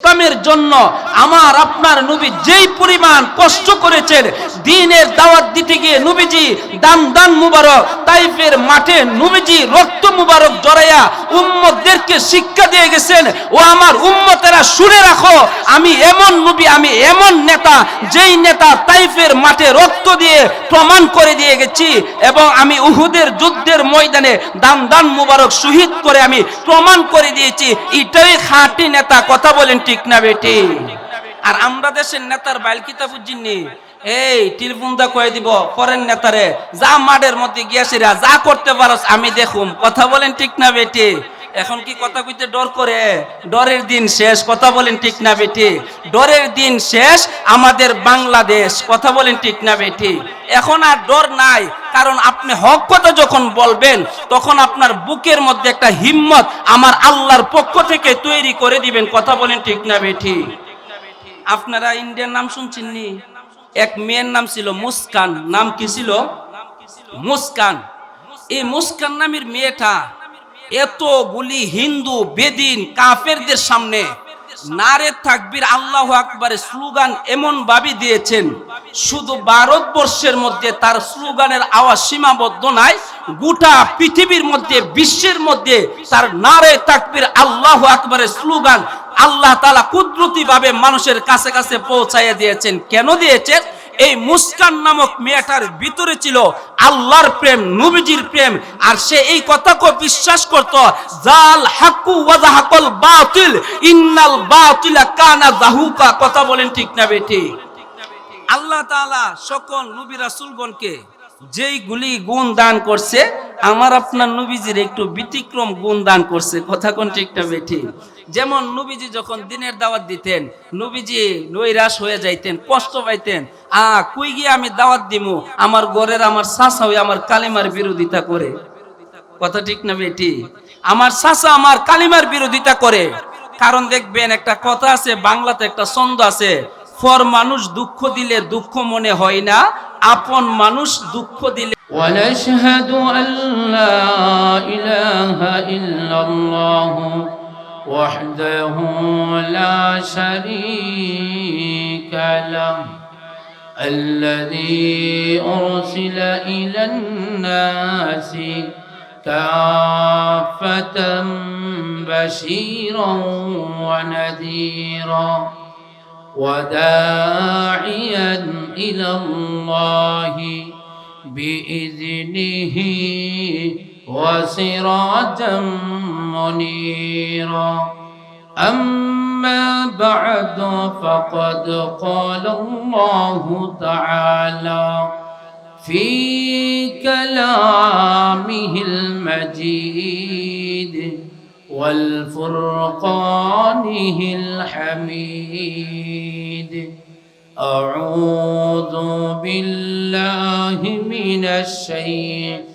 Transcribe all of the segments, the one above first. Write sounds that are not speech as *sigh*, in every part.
ইসলামের জন্য আমার আপনার নবী যেই পরিমাণ কষ্ট করেছেন, দিনের দাওয়াত দিতে গিয়ে নবীজি দান দান মুবারক, তাইফের মাঠে নবীজি রক্ত মুবারক জড়াইয়া উম্মতদেরকে শিক্ষা দিয়ে গেছেন, ও আমার উম্মতেরা, শুনে রাখো, আমি এমন নবী, আমি এমন নেতা, যেই নেতা তাইফের মাঠে রক্ত দিয়ে প্রমাণ করে দিয়ে গেছি এবং আমি উহুদের যুদ্ধের ময়দানে দান দান মুবারক শহীদ করে আমি প্রমাণ করে দিয়েছি। এটাই খাঁটি নেতা, কথা বলেন ঠিক না বেটি। আর আমরা দেশের নেতার বাইল কিতাব উজ্জিননি এই টেলিফোন দা কয়ে দিব, ফরেন নেতারে, যা মাঠের মধ্যে গিয়াছিরা যা করতে পারস, আমি দেখুম। কথা বলেন ঠিক না বেটি। এখন কি কথা কইতে ডর করে? ডরের দিন শেষ, কথা বলেন ঠিক না বেটি। ডরের দিন শেষ, আমাদের বাংলাদেশ, কথা বলেন ঠিক না বেটি। এখন আর ডর নাই, কারণ আপনি হক কথা যখন বলবেন, তখন আপনার বুকের মধ্যে একটা হিম্মত আমার আল্লাহর পক্ষ থেকে তৈরি করে দিবেন, কথা বলেন ঠিক না বেটি। আপনারা ইন্ডিয়ার নাম শুনছেন নি? এক মেয়ের নাম ছিল মুস্কান, নাম কি ছিল? মুস্কান। এই মুস্কান নামের মেয়েটা এতগুলি হিন্দু, বেদিন, কাফেরদের সামনে নারে থাকবির আল্লাহ আকবারের স্লোগান এমন ভাবে দিয়েছেন, শুধু ভারতবর্ষের মধ্যে তার স্লোগানের আওয়াজ সীমাবদ্ধ নাই, গোটা পৃথিবীর মধ্যে, বিশ্বের মধ্যে তার নারে তাকবির, আল্লাহ আকবারের স্লোগান আল্লাহ তালা কুদরতি ভাবে মানুষের কাছে কাছে পৌঁছাইয়া দিয়েছেন। কেন দিয়েছেন? এই মুস্কান নামক মেয়েটার ভিতরে ছিল আল্লাহর প্রেম, নবীজির প্রেম। আর সে এই কথাকে বিশ্বাস করত, জাল হাক্কু ওয়াজাহাকল বাতিল, ইন্নাল বাতিলা কানা জাহুকা। কথা বলেন ঠিক না বেটি আল্লাহ তাআলা সকল নবী রাসূলগণকে যেই গুলি গুণ দান করছে, আমার আপনার নবীজির একটু ব্যতিক্রম গুণ দান করছে। কথা কোন ঠিকটা বেঠি? যেমন নবীজি যখন দিনের দাওয়াত দিতেন নবীজি নৈরাশ হয়ে যাইতেন কষ্ট পাইতেন আ কই গিয়ে আমি দাওয়াত দিমু আমার ঘরের আমার শাসা হয়ে আমার কালিমার বিরোধিতা করে কথা ঠিক না বেটি আমার শাসা আমার কালিমার বিরোধিতা করে কারণ দেখবেন একটা কথা আছে বাংলাতে একটা ছন্দ আছে ফর মানুষ দুঃখ দিলে দুঃখ মনে হয় না আপন মানুষ দুঃখ দিলে ونشهد أن لا إله إلا الله وحده لا شريك له. الذي أرسل إلى الناس كافة بشيرا ونذيرا وداعيا إلى الله بإذنه وسراجا منيرا. أما بعد فقد قال الله تعالى في كلامه المجيد والفرقانه الحميد. أعوذ بالله من الشيطان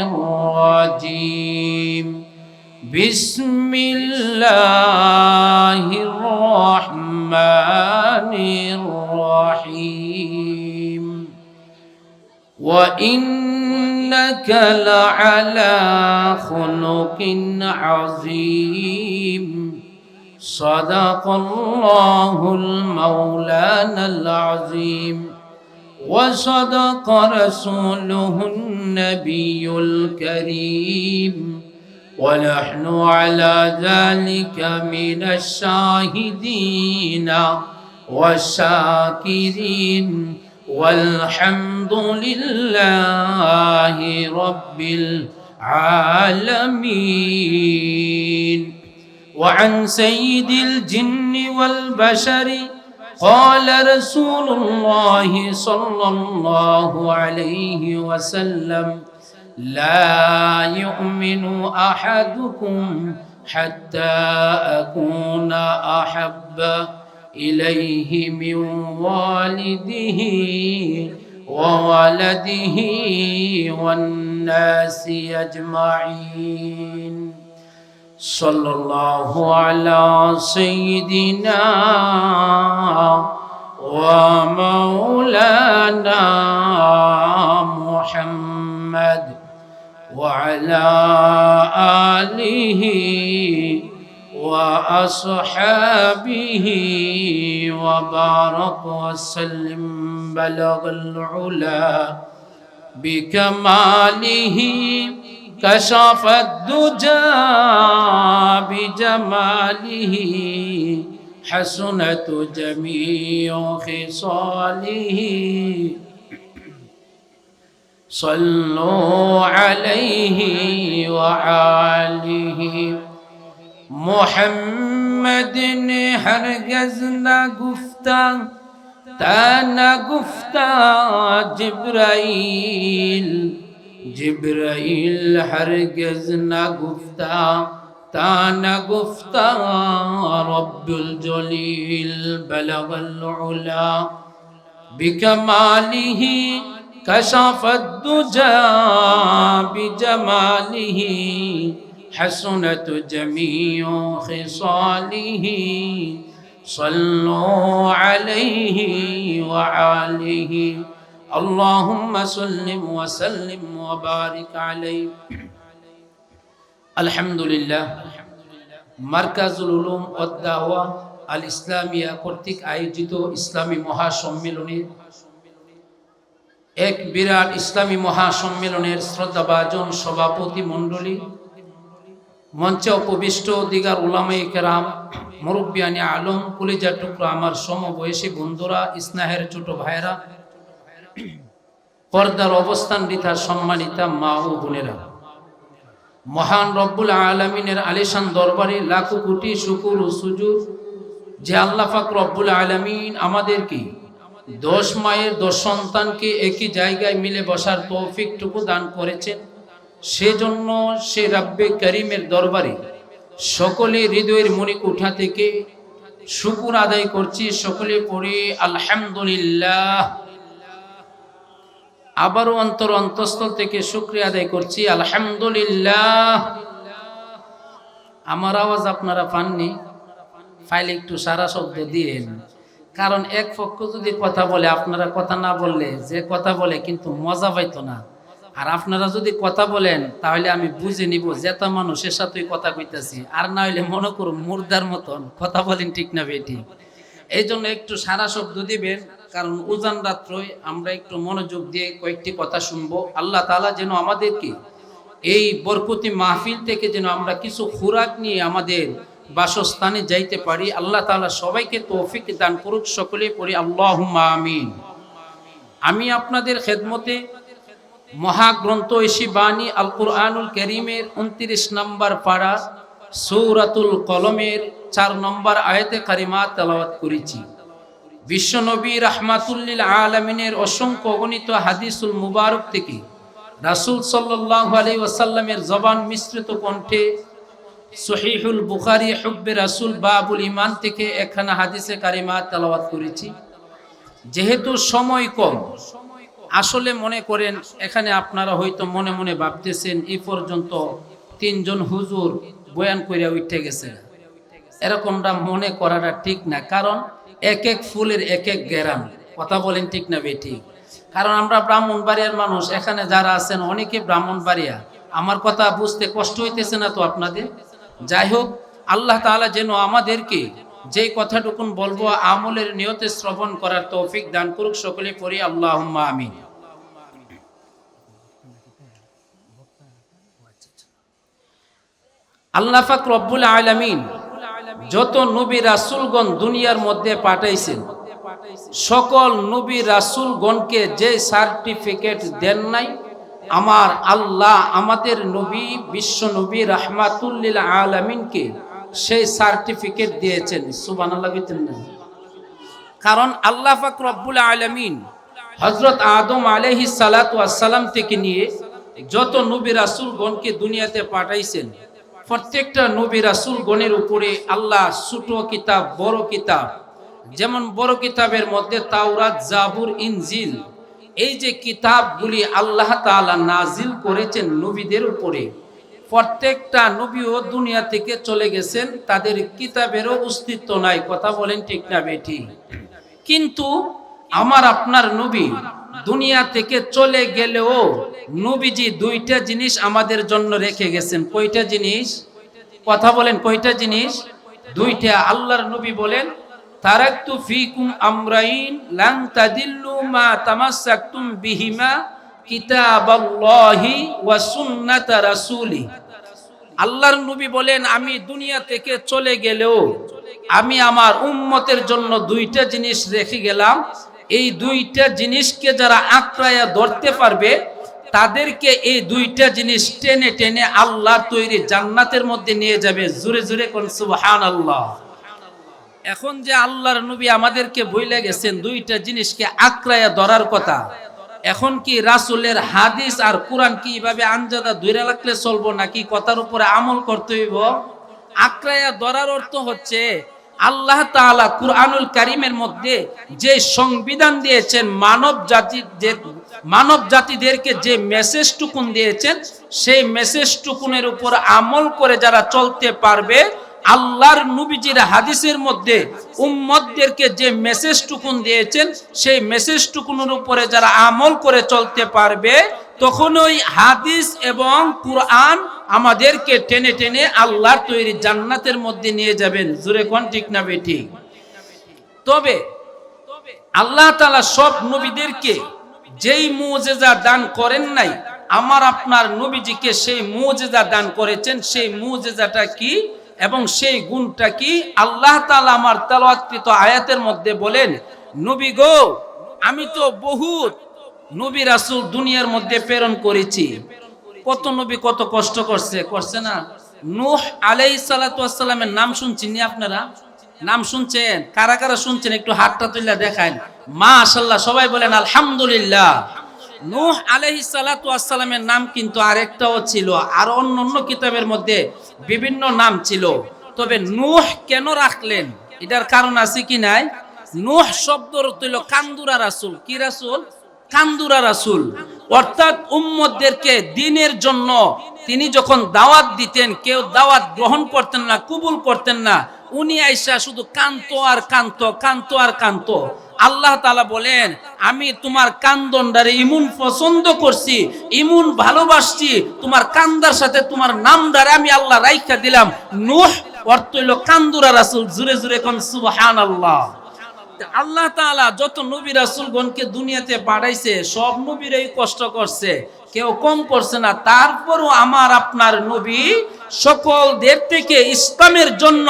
الرجيم. بسم الله الرحمن الرحيم. وإنك لعلى خلق عظيم. صدق الله المولانا العظيم. وصدق رسوله النبي الكريم. ونحن على ذلك من الشاهدين والشاكرين. والحمد لله رب العالمين. وعن سيد الجن والبشر قال رسول الله صلى الله عليه وسلم لا يؤمن أحدكم حتى أكون أحب إليه من والده وولده والناس أجمعين. صلى الله على سيدنا ومولانا محمد وعلى آله وأصحابه وبارك وسلم بلغ العلا بكماله كشف الدجى بجماله حسنة جميع خصاله. صلوا عليه وعاله محمد هرگز ہرگز گفتا تا نہ گفتا جبرائیل جبرائیل هرگز نگفتا تا نگفتا رب الجلیل بلغ العلا بكماله كشف الدجى بجماله حسنت جميع خصاله صلوا عليه وعاله اللهم سلم وسلم وبارك عليه الحمد لله মার্কাজুল উলুম অদ্দাওয়া আল ইসলামিয়া কর্তৃক আয়োজিত ইসলামী মহাসম্মেলনের এক বিরাট ইসলামী মহাসম্মেলনের শ্রদ্ধাভাজন সভাপতি মণ্ডলী মঞ্চে উপবিষ্ট দিগার উলামাই কেরাম মুরব্বিয়ানি আলম কলিজা টুকরা আমার সমবয়সী বন্ধুরা ইসনাহের ছোট ভাইরা *clears throat* পর্দার অবস্থান রিতার সম্মানিতা মা ও বোনেরা। মহান রব্বুল আলমিনের আলিশান দরবারে লাখো কোটি শুকুর ও সুজুর যে আল্লাহ পাক রব্বুল আলমিন আমাদেরকে দশ মায়ের দশ সন্তানকে একই জায়গায় মিলে বসার তৌফিকটুকু দান করেছেন। সেজন্য সে রাব্বে করিমের দরবারে সকলে হৃদয়ের মণিকুঠা থেকে শুকুর আদায় করছি। সকলে পড়ে আলহামদুলিল্লাহ। আবারও অন্তর অন্তঃস্থল থেকে শুক্রিয়া আদায় করছি, আলহামদুলিল্লাহ। আমার আওয়াজ আপনারা পাননি, ফাইলে একটু সারা শব্দ দিয়েন। কারণ এক পক্ষ যদি কথা বলে, আপনারা কথা না বললে, যে কথা বলে কিন্তু মজা পাইতো না। আর আপনারা যদি কথা বলেন, তাহলে আমি বুঝে নিব জেতা মানুষের সাথেই কথা কইতাছি। আর না হইলে মনে করুন, মুর্দার মতন কথা বলেন ঠিক না বেটি। এই জন্য একটু সারা শব্দ দিবেন কারণ উজান রাত্রই আমরা একটু মনোযোগ দিয়ে কয়েকটি কথা শুনব। আল্লাহ তালা যেন আমাদেরকে এই বরকতি মাহফিল থেকে যেন আমরা কিছু খুরাক নিয়ে আমাদের বাসস্থানে যাইতে পারি, আল্লাহ তাআলা সবাইকে তৌফিক দান করুক, সকলে পড়ি আল্লাহ আমিন। আমি আপনাদের খেদমতে মহাগ্রন্থ ঐশী বাণী আল কুরআনুল করিমের উনত্রিশ নম্বর পাড়া সৌরাতুল কলমের চার নম্বর আয়তে কারিমা তেলাওয়াত করেছি। বিশ্বনবী রাহমাতুল্লিল আলমিনের অসংখ্য অগণিত হাদিসুল মুবারক থেকে রাসুল সাল্লাহ আলী ওয়াসাল্লামের জবান মিশ্রিত কণ্ঠে সহিহুল বুখারি হুব্বে রাসুল বাবুল ইমান থেকে একখানা হাদিসে কারিমা তেলাওয়াত করেছি। যেহেতু সময় কম, আসলে মনে করেন এখানে আপনারা হয়তো মনে মনে ভাবতেছেন, এই পর্যন্ত তিনজন হুজুর বয়ান করিয়া উঠে গেছে এরকমটা মনে করাটা ঠিক না, কারণ এক এক ফুলের এক এক গ্যারাম কথা বলেন ঠিক না বেটি কারণ আমরা ব্রাহ্মণ ব্রাহ্মণবাড়িয়ার মানুষ, এখানে যারা আছেন অনেকে ব্রাহ্মণবাড়িয়া। আমার কথা বুঝতে কষ্ট হইতেছে না তো আপনাদের? যাই হোক, আল্লাহ তাআলা যেন আমাদেরকে যে কথাটুকুন বলব, আমলের নিয়তে শ্রবণ করার তৌফিক দান করুক সকলে পড়ি আল্লাহ আমিন। আল্লাহ পাক রব্বুল আলামিন যত নবী রাসুলগণ দুনিয়ার মধ্যে পাঠাইছেন, সকল নবী রাসূলগণকে যে সার্টিফিকেট দেন নাই, আমার আল্লাহ আমাদের নবী, বিশ্ব নবী রাহমাতুল্লিল আলামিনকে সেই সার্টিফিকেট দিয়েছেন। সুবহানাল্লাহ বলতেন না। কারণ আল্লাহ পাক রব্বুল আলামিন হযরত আদম ওয়াসসালাম থেকে নিয়ে যত নবী রাসূলগণকে দুনিয়াতে পাঠাইছেন প্রত্যেকটা নবী রাসুল গণের উপরে আল্লাহ ছোট কিতাব, বড় কিতাব, যেমন বড় কিতাবের মধ্যে তাওরাত, জাবুর, ইনজিল, এই যে কিতাবগুলি আল্লাহ তাআলা নাজিল করেছেন নবীদের উপরে, প্রত্যেকটা নবীও দুনিয়া থেকে চলে গেছেন, তাদের কিতাবেরও অস্তিত্ব নাই, কথা বলেন ঠিক না বেটি কিন্তু আমার আপনার নবী দুনিয়া থেকে চলে গেলেও নবীজি দুইটা জিনিস আমাদের জন্য রেখে গেছেন। কয়টা জিনিস? কথা বলেন, কয়টা জিনিস? দুইটা। আল্লাহর নবী বলেন, তারাকতু ফিকুম আমরাইন লান তাদিল্লু মা তামাসসাকতুম বিহিমা কিতাবাল্লাহি ওয়া সুন্নাতা রাসূলি আল্লাহর নবী বলেন, আমি দুনিয়া থেকে চলে গেলেও আমি আমার উম্মতের জন্য দুইটা জিনিস রেখে গেলাম। এই দুইটা জিনিসকে যারা আঁকড়ায়া ধরতে পারবে, তাদেরকে এই দুইটা জিনিস টেনে টেনে আল্লাহর তৈরি জান্নাতের মধ্যে নিয়ে যাবে। জুরে জুরে কোন সুবহান আল্লাহ এখন যে আল্লাহর নবী আমাদেরকে বইলে গেছেন, দুইটা জিনিসকে আঁকড়ায়া ধরার কথা। এখন কি রাসূলের হাদিস আর কোরআন কি এইভাবে আঞ্জাদা ধইরা রাখলে চলবো, নাকি কথার উপরে আমল করতে হইব? আঁকড়ায়া ধরার অর্থ হচ্ছে আল্লাহ তাআলা কুরআনুল কারীমের মধ্যে যে সংবিধান দিয়েছেন মানব জাতি যে মানব জাতিদেরকে যে মেসেজ টুকুন দিয়েছেন, সেই মেসেজ টুকুনের উপর আমল করে যারা চলতে পারবে, আল্লাহর নবীজির হাদিসের মধ্যে উম্মতদেরকে যে মেসেজ টুকুন দিয়েছেন, সেই মেসেজ টুকুনের উপরে যারা আমল করে চলতে পারবে তখন ওই হাদিস এবং কুরআন আমাদেরকে টেনে টেনে আল্লাহর তৈরি জান্নাতের মধ্যে নিয়ে যাবেন। জুরে কোন ঠিক না বেটি তবে আল্লাহ তালা সব নবীদেরকে যেই মুজেজা দান করেন নাই, আমার আপনার নবীজিকে সেই মুজেজা দান করেছেন। সেই মুজেজাটা কি এবং সেই গুণটা কি? আল্লাহ তালা আমার তেলাওয়াতকৃত আয়াতের মধ্যে বলেন, নবী গো, আমি তো বহুত নবী রাসূল দুনিয়ার মধ্যে প্রেরণ করেছি। কত নবী কত কষ্ট করছে করছে না? নুহ আলাইহিস সালাতু ওয়াস সালামের নাম শুনছেন আপনারা? নাম শুনছেন? কারা কারা শুনছেন? একটু হাতটা তুলে মা মাশাআল্লাহ, সবাই বলেন আলহামদুলিল্লাহ। নূহ আলাইহিস সালাতু ওয়াস নাম কিন্তু আরেকটাও ছিল, আর অন্য অন্য কিতাবের মধ্যে বিভিন্ন নাম ছিল। তবে নূহ কেন রাখলেন? এটার কারণ আছে কি নাই? নূহ শব্দ হইল কান্দুরা রাসুল। কি রাসূল? কান্দুরা রাসূল। অর্থাৎ উম্মতদেরকে দিনের জন্য তিনি যখন দাওয়াত দিতেন, কেউ দাওয়াত গ্রহণ করতেন না, কবুল করতেন না, উনি আইসা শুধু কান্ত আর কান্ত কান্ত আর কান্ত আল্লাহ তালা বলেন, আমি তোমার কান্দনটারে ইমুন পছন্দ করছি, ইমুন ভালোবাসছি, তোমার কান্দার সাথে তোমার নামদারে আমি আল্লাহ রাইখা দিলাম। নুহ অর্থ হইল কান্দুরা রাসূল, জুড়ে জুড়ে কোন, সুবহানাল্লাহ। আল্লাহ তাআলা। যত নবী রাসুলগণকে দুনিয়াতে পাঠাইছে সব নবীরাই কষ্ট করছে। কেউ কম করছে না। তারপরও আমার আপনার নবী সকলদের থেকে ইসলামের জন্য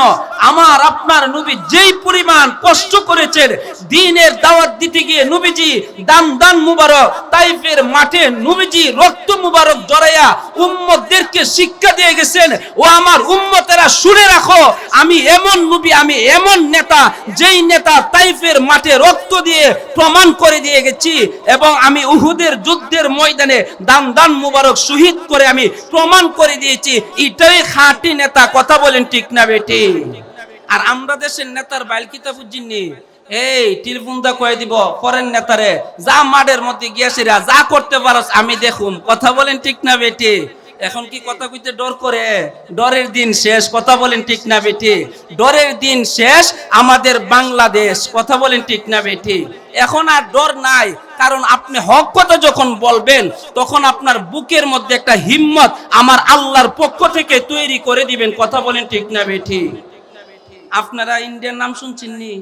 আমার আপনার নবী যেই পরিমাণ কষ্ট করেছেন, দিনের দাওয়াত দিতে গিয়ে নবীজি দান দান মুবারক, তাইফের মাঠে নবীজি রক্ত মুবারক জড়াইয়া উম্মতদেরকে শিক্ষা দিয়ে গেছেন, ও আমার উম্মতেরা, শুনে রাখো, আমি এমন নবী, আমি এমন নেতা, যেই নেতা তাইফের মাঠে রক্ত দিয়ে প্রমাণ করে দিয়ে গেছি এবং আমি উহুদের যুদ্ধের ময়দানে দান দান মুবারক শহীদ করে আমি প্রমাণ করে দিয়েছি। এটাই খাঁটি নেতা, কথা বলেন ঠিক না বেটি। আর আমরা দেশের নেতার বাইল কিতাব বুঝিনি। এই টিলফুন্দা কয়ে দিব, ফরেন নেতারে, যা মাডের মধ্যে গিয়েছিরা যা করতে পারস, আমি দেখুন। কথা বলেন ঠিক না বেটি। এখন কি কথা কইতে ডর করে? ডরের দিন শেষ, কথা বলেন ঠিক না বেটি। ডরের দিন শেষ, আমাদের বাংলাদেশ, কথা বলেন ঠিক না বেটি। এখন আর ডর নাই, কারণ আপনি হক কথা যখন বলবেন, তখন আপনার বুকের মধ্যে একটা হিম্মত আমার আল্লাহর পক্ষ থেকে তৈরি করে দিবেন, কথা বলেন ঠিক না বেটি। আপনারা ইন্ডিয়ার নাম শুনছেন নি?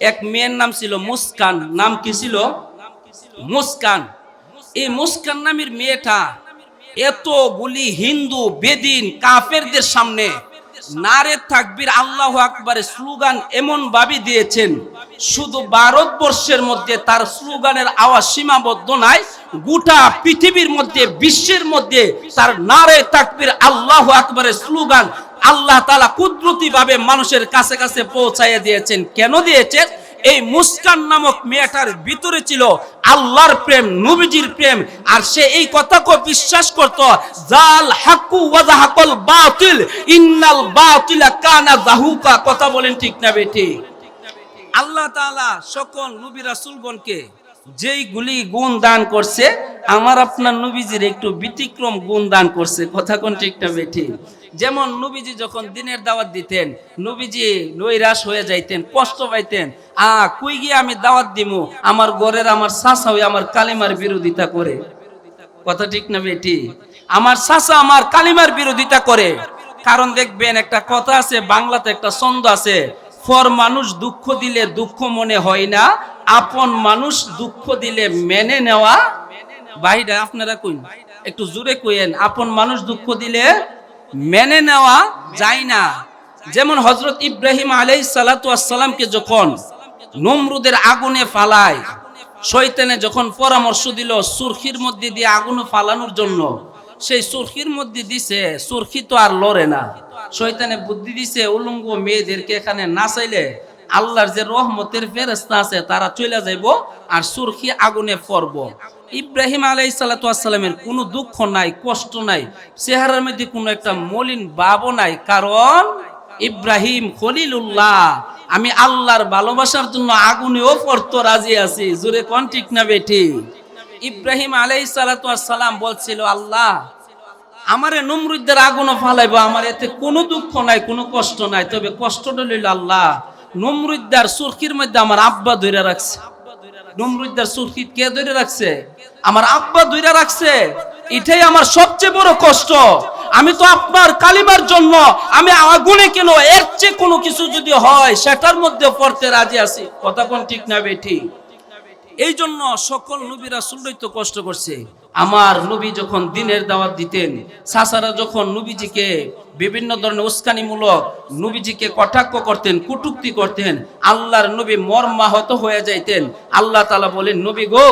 এক মেয়ের নাম ছিল মুস্কান, নাম কি ছিল? মুস্কান। এই মুস্কান নামের মেয়েটা এতগুলি হিন্দু, বেদিন, কাফেরদের সামনে নারে তাকবীর, আল্লাহ আকবারের স্লোগান এমন ভাবে দিয়েছেন, শুধু ভারতবর্ষের মধ্যে তার স্লোগানের আওয়াজ সীমাবদ্ধ নাই, গোটা পৃথিবীর মধ্যে, বিশ্বের মধ্যে তার নারে তাকবীর, আল্লাহ আকবারের স্লোগান আল্লাহ তালা কুদরতি ভাবে মানুষের কাছে কাছে পৌঁছাইয়া দিয়েছেন। কেন দিয়েছেন? এই মুস্কান নামক মেয়েটার ভিতরে ছিল আল্লাহর প্রেম, নবীজির প্রেম, আর সে এই কথাকে বিশ্বাস করত, জাল হাকু ওয়াজাহাকল বাতিল, ইন্নাল বাতিলা কানা জাহুকা। কথা বলেন ঠিক না বেটি আল্লাহ তাআলা সকল নবী রাসূলগণকে যেই গুলি গুণ দান করছে, আমার আপনার নবীজির একটু ব্যতিক্রম গুণ দান করছে। কথা কোন ঠিক না বেটি যেমন নবীজি যখন দিনের দাওয়াত দিতেন, নবীজি নৈরাশ হয়ে যাইতেন, কষ্ট পাইতেন, আ, কই গিয়ে আমি দাওয়াত দিমু? আমার ঘরের আমার শাসা হয়ে আমার কালিমার বিরোধিতা করে। কথা ঠিক না বেটি? আমার শাসা আমার কালিমার বিরোধিতা করে। কারণ দেখবেন একটা কথা আছে, বাংলাতে একটা ছন্দ আছে, ফর মানুষ দুঃখ দিলে দুঃখ মনে হয় না, আপন মানুষ দুঃখ দিলে মেনে নেওয়া বাইরে আপনারা কইন, একটু জোরে কইেন আপন মানুষ দুঃখ দিলে মেনে নেওয়া যায় না। যেমন হজরত ইব্রাহিম আলাই সালাতামকে যখন নমরুদের আগুনে ফালায় শৈতানে যখন পরামর্শ দিল সুরখির মধ্যে দিয়ে আগুন ফালানোর জন্য, সেই সুরখির মধ্যে দিছে, সুরখি তো আর লড়ে না। শৈতানে বুদ্ধি দিছে, উলঙ্গ মেয়েদেরকে এখানে নাচাইলে আল্লাহর যে রহমতের ফেরেস্তা আছে, তারা চলে যাইব আর সুরখি আগুনে পড়ব। ইব্রাহিম আলাই সালাতামের কোনো দুঃখ নাই, কষ্ট নাই, চেহারার মধ্যে কোনো একটা মলিন ভাবও নাই, কারণ ইব্রাহিম খলিলুল্লাহ, আমি আল্লাহর ভালোবাসার জন্য আগুনেও পড়তো রাজি আছি। জুরে কোন ঠিক না বেটি ইব্রাহিম আলাই সালাতাম বলছিল, আল্লাহ, আমারে নমরুদ্দের আগুনও ফালাইবো, আমার এতে কোনো দুঃখ নাই, কোনো কষ্ট নাই, তবে কষ্টটা লইল আল্লাহ। নমরুদ্দার সুরখির মধ্যে আমার আব্বা ধরে রাখছে। নমরুদ্দার সুরখি কে ধরে রাখছে? আমার আব্বা ধরে রাখছে। এটাই আমার সবচেয়ে বড় কষ্ট। আমি তো আপনার কালিমার জন্য আমি আগুনে কেন এর চেয়ে কোনো কিছু যদি হয়, সেটার মধ্যে পড়তে রাজি আছি। কথা কোন ঠিক না বেঠি? এই জন্য সকল নবীরা সুল্লই তো কষ্ট করছে। আমার নবী যখন দিনের দাওয়াত দিতেন সাসারা যখন নবীজিকে বিভিন্ন ধরনের উস্কানিমূলক নবীজিকে কটাক্ষ করতেন, কুটুক্তি করতেন, আল্লাহর নবী মর্মাহত হয়ে যাইতেন। আল্লাহ তালা বলেন, নবী গো,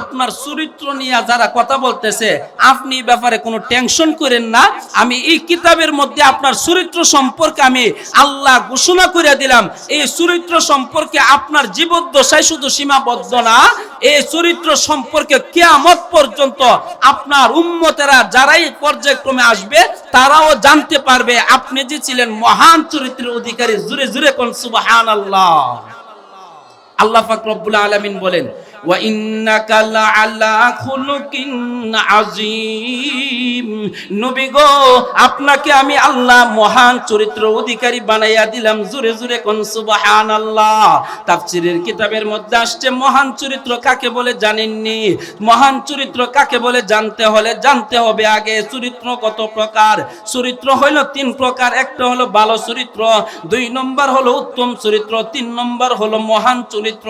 আপনার চরিত্র নিয়ে যারা কথা বলতেছে, আপনি ব্যাপারে কোনো টেনশন করেন না। আমি এই কিতাবের মধ্যে আপনার চরিত্র সম্পর্কে আমি আল্লাহ ঘোষণা করে দিলাম। এই চরিত্র সম্পর্কে আপনার জীবদ্দশায় শুধু সীমাবদ্ধ না, এই চরিত্র সম্পর্কে কেয়ামত পর্যন্ত আপনার উম্মতেরা যারাই পর্যায়ক্রমে আসবে, তারাও জানতে পারবে। আপনি যে ছিলেন মহান চরিত্রের অধিকারী, জুড়ে জুড়ে কোন সুবাহান আল্লাহ আল্লাহ ফাকরুল আলমিন আলামিন বলেন আপনাকে আমি আল্লাহ মহান চরিত্র অধিকারী বানাইয়া দিলাম। জোরে জোরে কোন সুবাহান আল্লাহ তাফসীরের কিতাবের মধ্যে আসছে, মহান চরিত্র কাকে বলে জানেননি? মহান চরিত্র কাকে বলে জানতে হলে জানতে হবে আগে। চরিত্র কত প্রকার? চরিত্র হইল তিন প্রকার। একটা হলো ভালো চরিত্র, দুই নম্বর হলো উত্তম চরিত্র, তিন নম্বর হলো মহান চরিত্র।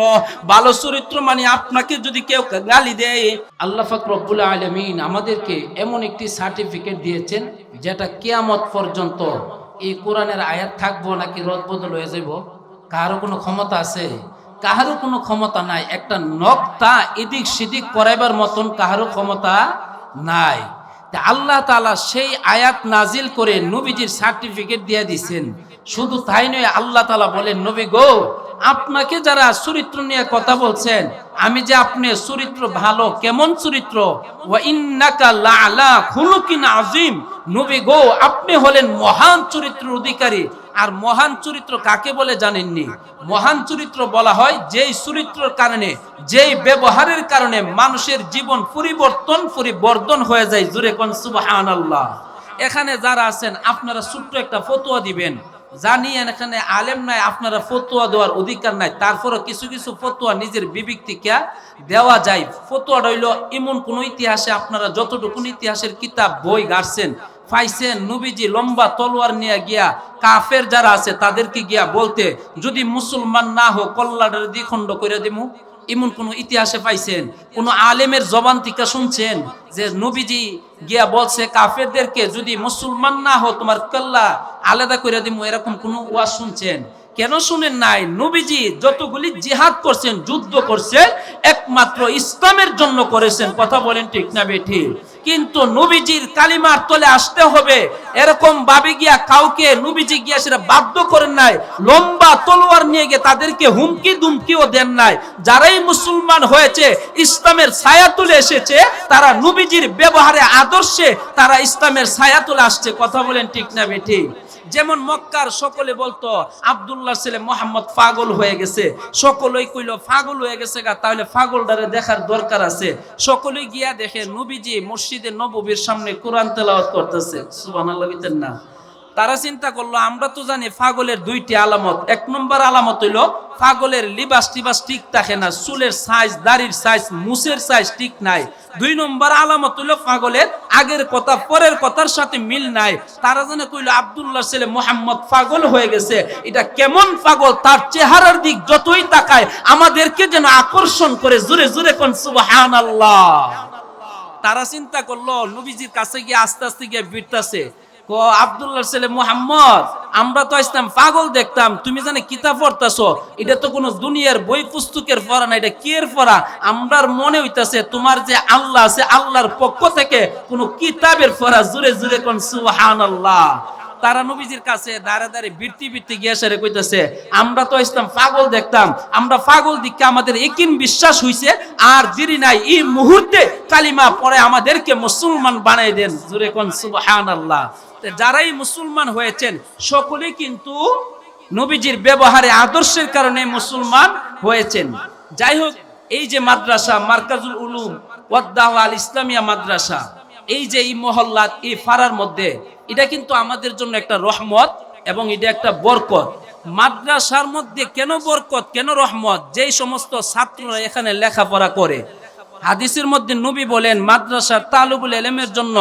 ভালো চরিত্র মানে আপনাকে যদি কেউ গালি দেয়, আল্লাহ ফাক রব্বুল আলমিন আমাদেরকে এমন একটি সার্টিফিকেট দিয়েছেন, যেটা কেয়ামত পর্যন্ত এই কোরআনের আয়াত থাকব নাকি রদবদল হয়ে যাব কারও কোনো ক্ষমতা আছে? কাহারও কোনো ক্ষমতা নাই? একটা নক্তা এদিক সেদিক করাইবার মতন কাহারও ক্ষমতা নাই। তা আল্লাহ তালা সেই আয়াত নাজিল করে নবীজির সার্টিফিকেট দিয়ে দিছেন। শুধু তাই নয়, আল্লাহ তালা বলেন, নবী গো আপনাকে যারা চরিত্র নিয়ে কথা বলছেন, আমি যে আপনি চরিত্র ভালো, কেমন চরিত্র? নবী গো, আপনি হলেন মহান চরিত্রের অধিকারী। আর মহান চরিত্র কাকে বলে জানেননি? মহান চরিত্র বলা হয় যেই চরিত্রের কারণে, যেই ব্যবহারের কারণে মানুষের জীবন পরিবর্তন পরিবর্তন হয়ে যায়। জুরে কোন সুবহানাল্লাহ। এখানে যারা আছেন, আপনারা ছোট্ট একটা ফতোয়া দিবেন। জানিয়েন এখানে আলেম নাই, আপনারা ফতোয়া দেওয়ার অধিকার নাই। তারপরও কিছু কিছু ফতোয়া নিজের বিবেক দেওয়া যায়। ফতোয়া রইল, এমন কোন ইতিহাসে আপনারা যতটুকু ইতিহাসের কিতাব, বই গাড়ছেন, পাইছেন, নবীজি লম্বা তলোয়ার নিয়ে গিয়া কাফের যারা আছে তাদেরকে গিয়া বলতে, যদি মুসলমান না হোক কল্লাডের দ্বিখণ্ড করে দিমু। এমন কোন ইতিহাসে পাইছেন? কোন আলেমের জবান থেকে শুনছেন যে নবীজি গিয়া বলছে, কাফেরদেরকে যদি মুসলমান না হো তোমার কল্লা আলাদা করে দিব এরকম কোন ওয়াজ শুনছেন? কেন শুনেন নাই? নবীজি যতগুলি জিহাদ করছেন, যুদ্ধ করছেন, একমাত্র ইসলামের জন্য করেছেন। কথা বলেন ঠিক না বেঠি? কিন্তু নবীজির কালিমার তলে আসতে হবে। এরকম ভাবে গিয়া কাউকে নবীজি গিয়া সেটা বাধ্য করেন নাই। লম্বা তলোয়ার নিয়ে গিয়ে তাদেরকে হুমকি দুমকিও দেন নাই। যারাই মুসলমান হয়েছে, ইসলামের ছায়া তুলে এসেছে, তারা নবীজির ব্যবহারে, আদর্শে তারা ইসলামের ছায়া তুলে আসছে। কথা বলেন ঠিক না বেঠি? যেমন মক্কার সকলে বলতো আবদুল্লাহ ছেলে মোহাম্মদ পাগল হয়ে গেছে। সকলেই কইল, পাগল হয়ে গেছে গা, তাহলে পাগলটারে দেখার দরকার আছে। সকলে গিয়া দেখে নবীজি মসজিদে নববীর সামনে কোরআন তেলাওয়াত করতেছে। সুবহানাল্লাহ বলতেন না। তারা চিন্তা করল, আমরা তো জানি পাগলের দুইটি আলামত। এক নম্বর আলামত হইল পাগলের লিবাস টিবাস ঠিক থাকে না, চুলের সাইজ দাড়ির সাইজ মুসের সাইজ ঠিক নাই। দুই নম্বর আলামত হইল পাগলের আগের কথা, পরের কথার সাথে মিল নাই। তারা জানে কইলো আবদুল্লাহ ছেলে মোহাম্মদ পাগল হয়ে গেছে, এটা কেমন পাগল? তার চেহারার দিক যতই তাকায়, আমাদেরকে যেন আকর্ষণ করে জোরে জোরে কোন সুবহানাল্লাহ। তারা চিন্তা করল, নবীজির কাছে গিয়ে আস্তে আস্তে গিয়ে বিরতাছে আব্দুল্লাহ ছেলে মোহাম্মদ। আমরা তো ইসলাম পাগল দেখতাম, তুমি জানে কিতাব পড়তাছো? এটা তো কোনো দুনিয়ার বই পুস্তকের পড়া না, এটা কিয়ের পড়া? আমরার মনে হইতাছে তোমার যে আল্লাহ আছে, আল্লাহর পক্ষ থেকে কোনো কিতাবের পড়া জুড়ে জুড়ে কোন সুবহানাল্লাহ। তারা নবীজির কাছে দাঁড়ে দাঁড়ে বৃত্তি বৃত্তি গিয়ে সেরে কইতেছে, আমরা তো ইসলাম পাগল দেখতাম, আমরা পাগল দিককে আমাদের একিন বিশ্বাস হইছে, আর দেরি নাই, এই মুহূর্তে কালিমা পরে আমাদেরকে মুসলমান বানাই দেন। জুরে কোন সুবহানাল্লাহ। তো যারাই মুসলমান হয়েছেন সকলে কিন্তু নবীজির ব্যবহারে, আদর্শের কারণে মুসলমান হয়েছেন। যাই হোক, এই যে মাদ্রাসা, মার্কাজুল উলুম ওয়াদ্দাহ আল ইসলামিয়া মাদ্রাসা এই যে এই মহল্লাত এই ফারার মধ্যে, এটা কিন্তু আমাদের জন্য একটা রহমত এবং এটা একটা বরকত। মাদ্রাসার মধ্যে কেন বরকত, কেন রহমত? যেই সমস্ত ছাত্ররা এখানে লেখাপড়া করে। হাদিসের মধ্যে নবী বলেন, মাদ্রাসার তালুবুল এলেমের জন্য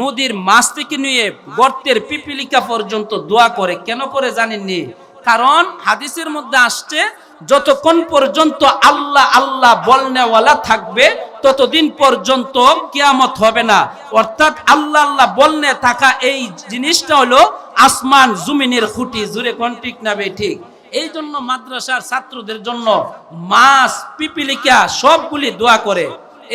নদীর মাছ থেকে নিয়ে গর্তের পিপিলিকা পর্যন্ত দোয়া করে। কেন করে জানেননি? কারণ হাদিসের মধ্যে আসছে, যতক্ষণ পর্যন্ত আল্লাহ আল্লাহ বলনেওয়ালা থাকবে ততদিন পর্যন্ত কিয়ামত হবে না। অর্থাৎ আল্লাহ আল্লাহ বলনে থাকা এই জিনিসটা হলো আসমান জুমিনের খুঁটি। জুড়ে কোন ঠিক না ঠিক। এই জন্য মাদ্রাসার ছাত্রদের জন্য মাছ, পিপিলিকা সবগুলি দোয়া করে।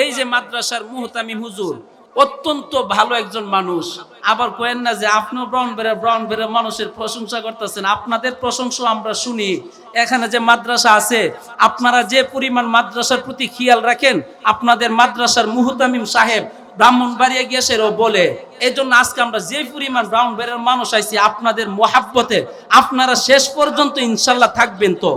এই যে মাদ্রাসার মুহতামি হুজুর অত্যন্ত ভালো একজন মানুষ। আবার কোয়েন না যে আপনিও ব্রাউন বেড়ে ব্রাউন বেড়ে মানুষের প্রশংসা করতেছেন। আপনাদের প্রশংসা আমরা শুনি। এখানে যে মাদ্রাসা আছে, আপনারা যে পরিমাণ মাদ্রাসার প্রতি খেয়াল রাখেন, আপনাদের মাদ্রাসার মুহতামিম সাহেব ব্রাহ্মণবাড়িয়া ও বলে এই জন্য আজকে আমরা যে পরিমাণ ব্রাউন বেড়ের মানুষ আইছি, আপনাদের মহাব্বতে আপনারা শেষ পর্যন্ত ইনশাল্লাহ থাকবেন তো।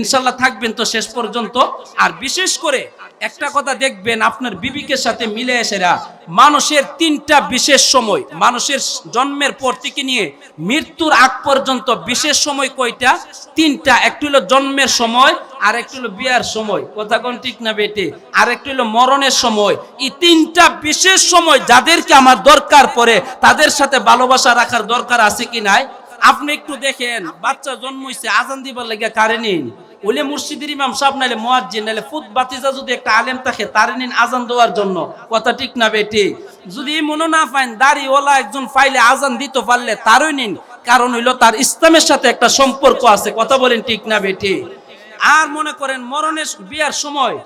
ইনশাল্লাহ থাকবেন তো শেষ পর্যন্ত। আর বিশেষ করে একটা কথা দেখবেন, আপনার বিবিকের সাথে মিলে এসেরা মানুষের তিনটা বিশেষ সময়, মানুষের জন্মের পর থেকে নিয়ে মৃত্যুর আগ পর্যন্ত বিশেষ সময় কয়টা? তিনটা, একটু হলো জন্মের সময় আর একটু হলো বিয়ার সময়। কথা কোন ঠিক না বেটে? আর একটু হলো মরণের সময়। এই তিনটা বিশেষ সময় যাদেরকে আমার দরকার পড়ে, তাদের সাথে ভালোবাসা রাখার দরকার আছে কি নাই? আপনি একটু দেখেন, বাচ্চা জন্মইছে আজান দিবার লেগে কারে নিন ওলে মুর্শিদের ইমাম সাহেব নাইলে মুয়াজ্জিন, নাইলে ফুত বাতিজা যদি একটা আলেম থাকে, তারে নিন আজান দেওয়ার জন্য। কথা ঠিক না বেটি? যদি মনে না পাইন দাড়ি ওলা একজন ফাইলে আজান দিতে পারলে তারই নিন। কারণ হইল তার ইসলামের সাথে একটা সম্পর্ক আছে। কথা বলেন ঠিক না বেটি? আর মনে করেন মরণের বিয়ার সময়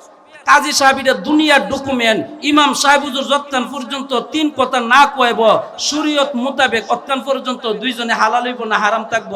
কাজী সাহেব এটা দুনিয়ার ডকুমেন্ট ইমাম সাহেব হুজুর যতক্ষণ পর্যন্ত তিন কথা না কয়েব শরীয়ত মোতাবেক অতক্ষণ পর্যন্ত দুইজনে হালাল হইব না হারাম থাকব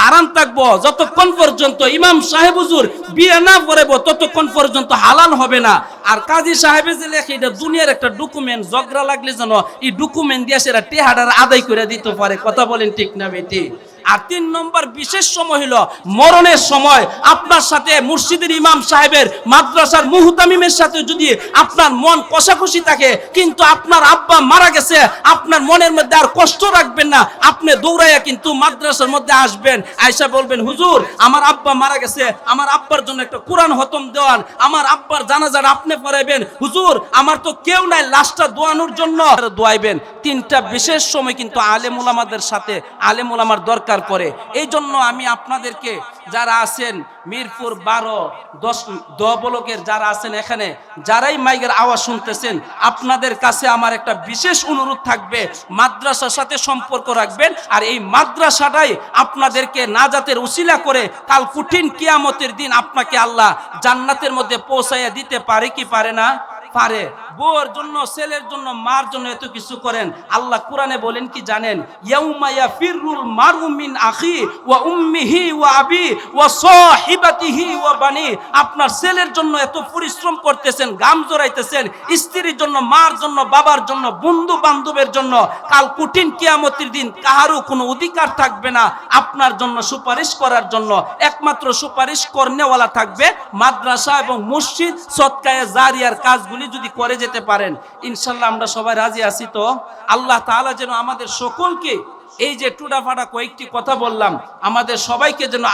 হারাম থাকব, যতক্ষণ পর্যন্ত ইমাম সাহেব হুজুর বিয়ে না করেব, ততক্ষণ পর্যন্ত হালাল হবে না। আর কাজী সাহেবে যে লেখে, এটা দুনিয়ার একটা ডকুমেন্ট ঝগড়া লাগলে যেন এই ডকুমেন্ট দিয়ে সেটা টেহাডার আদায় করে দিতে পারে। কথা বলেন ঠিক না বেটি? আর তিন নম্বর বিশেষ সময় হলো মরণের সময়। আপনার সাথে মুর্শিদের ইমাম সাহেবের মাদ্রাসার মুহতামিমের সাথে যদি আপনার মন কষাকষি থাকে, কিন্তু আপনার আব্বা মারা গেছে, আপনার মনের মধ্যে আর কষ্ট রাখবেন না। আপনি দৌড়াইয়া কিন্তু মাদ্রাসার মধ্যে আসবেন। আয়সা বলবেন, হুজুর, আমার আব্বা মারা গেছে, আমার আব্বার জন্য একটা কোরআন হতম দেওয়ান। আমার আব্বার জানাজার আপনি পড়াইবেন। হুজুর, আমার তো কেউ নাই, লাশটা দোয়ানোর জন্য দোয়াইবেন। তিনটা বিশেষ সময় কিন্তু আলেম ওলামাদের সাথে আলেম ওলামার দরকার পড়ে এই জন্য আমি আপনাদেরকে যারা আছেন, মিরপুর বারো, দশ, দ ব্লকের যারা আছেন এখানে, যারাই মাইকের আওয়াজ শুনতেছেন, আপনাদের কাছে আমার একটা বিশেষ অনুরোধ থাকবে, মাদ্রাসার সাথে সম্পর্ক রাখবেন, আর এই মাদ্রাসাটাই আপনাদেরকে নাজাতের উসিলা করে কাল কঠিন কিয়ামতের দিন আপনাকে আল্লাহ জান্নাতের মধ্যে পৌঁছাইয়া দিতে পারে কি পারে না? পারে। বউর জন্য, ছেলের জন্য, মার জন্য এত কিছু করেন। আল্লাহ কোরআনে বলেন কি জানেন? ইয়াউমা ইয়াফিরুল মারু মিন আখি ওয়া উম্মিহি ওয়া আবি ওয়া সাহিবাতিহি ওয়া বানি। আপনার ছেলের জন্য এত পরিশ্রম করতেছেন, গাম জড়াইতেছেন, স্ত্রীর জন্য, মার জন্য, বাবার জন্য বন্ধু বান্ধবের জন্য। কাল কঠিন কিয়ামতের দিন কাহারও কোনো অধিকার থাকবে না। আপনার জন্য সুপারিশ করার জন্য। একমাত্র সুপারিশ করনেওয়ালা থাকবে মাদ্রাসা এবং মসজিদ, সৎকায়ে জারিয়ার কাজগুলি যদি করে যেতে পারেন, ইনশাল্লাহ আমরা সবাই রাজি আছি তো। আল্লাহ তাহলে যেন আমাদের সকলকে এই যে টুডা ফাটা কয়েকটি কথা বললাম, আমাদের সবাইকে যেন